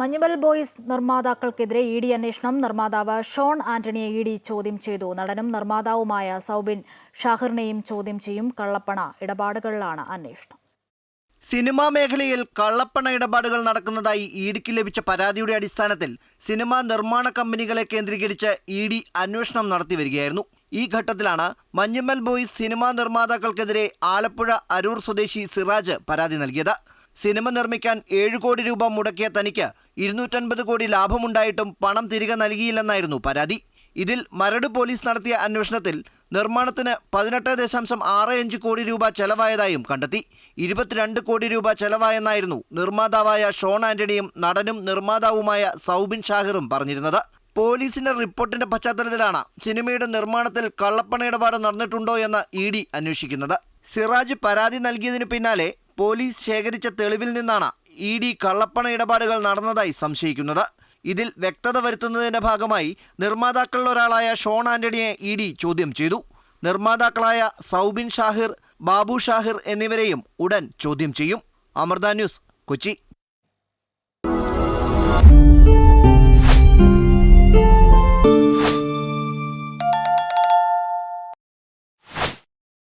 Manjummel boys നിർമ്മാതാക്കൾക്കെതിരെ E D അന്വേഷണം. നിർമ്മാതാവ് ഷോൺ ആന്റണിയെ ഇ ഡി ചോദ്യം ചെയ്തു. നടനും നിർമ്മാതാവുമായ സൗബിൻ ഷാഹിറിനെയും ചോദ്യം ചെയ്യും. കള്ളപ്പണ ഇടപാടുകളിലാണ് അന്വേഷണം. സിനിമാ മേഖലയിൽ കള്ളപ്പണ ഇടപാടുകൾ നടക്കുന്നതായി ഇഡിക്ക് ലഭിച്ച പരാതിയുടെ അടിസ്ഥാനത്തിൽ സിനിമാ നിർമ്മാണ കമ്പനികളെ കേന്ദ്രീകരിച്ച് ഇ ഡി അന്വേഷണം നടത്തി വരികയായിരുന്നു. ഈ ഘട്ടത്തിലാണ് മഞ്ഞുമൽ ബോയ്സ് സിനിമാ നിർമ്മാതാക്കൾക്കെതിരെ ആലപ്പുഴ അരൂർ സ്വദേശി സിറാജ് പരാതി നൽകിയത്. സിനിമ നിർമ്മിക്കാൻ ഏഴ് കോടി രൂപ മുടക്കിയ തനിക്ക് ഇരുന്നൂറ്റൻപത് കോടി ലാഭമുണ്ടായിട്ടും പണം തിരികെ നൽകിയില്ലെന്നായിരുന്നു പരാതി. ഇതിൽ മരട് പോലീസ് നടത്തിയ അന്വേഷണത്തിൽ നിർമ്മാണത്തിന് പതിനെട്ട് ദശാംശം ആറ് അഞ്ച് കോടി രൂപ ചെലവായതായും കണ്ടെത്തി. ഇരുപത്തിരണ്ട് കോടി രൂപ ചെലവായെന്നായിരുന്നു നിർമ്മാതാവായ ഷോൺ ആന്റണിയും നടനും നിർമ്മാതാവുമായ സൗബിൻ ഷാഹിറും പറഞ്ഞിരുന്നത്. പോലീസിന്റെ റിപ്പോർട്ടിന്റെ പശ്ചാത്തലത്തിലാണ് സിനിമയുടെ നിർമ്മാണത്തിൽ കള്ളപ്പണ ഇടപാട് നടന്നിട്ടുണ്ടോ എന്ന് ഇ ഡി അന്വേഷിക്കുന്നത്. സിറാജ് പരാതി നൽകിയതിനു പിന്നാലെ പോലീസ് ശേഖരിച്ച തെളിവിൽ നിന്നാണ് ഇ ഡി കള്ളപ്പണ ഇടപാടുകൾ നടന്നതായി സംശയിക്കുന്നത്. ഇതിൽ വ്യക്തത വരുത്തുന്നതിന്റെ ഭാഗമായി നിർമ്മാതാക്കളിലൊരാളായ ഷോൺ ആന്റണിയെ ഇ ഡി ചോദ്യം ചെയ്തു. നിർമ്മാതാക്കളായ സൗബിൻ ഷാഹിർ ബാബു ഷാഹിർ എന്നിവരെയും ഉടൻ ചോദ്യം ചെയ്യും. അമൃത ന്യൂസ് കൊച്ചി.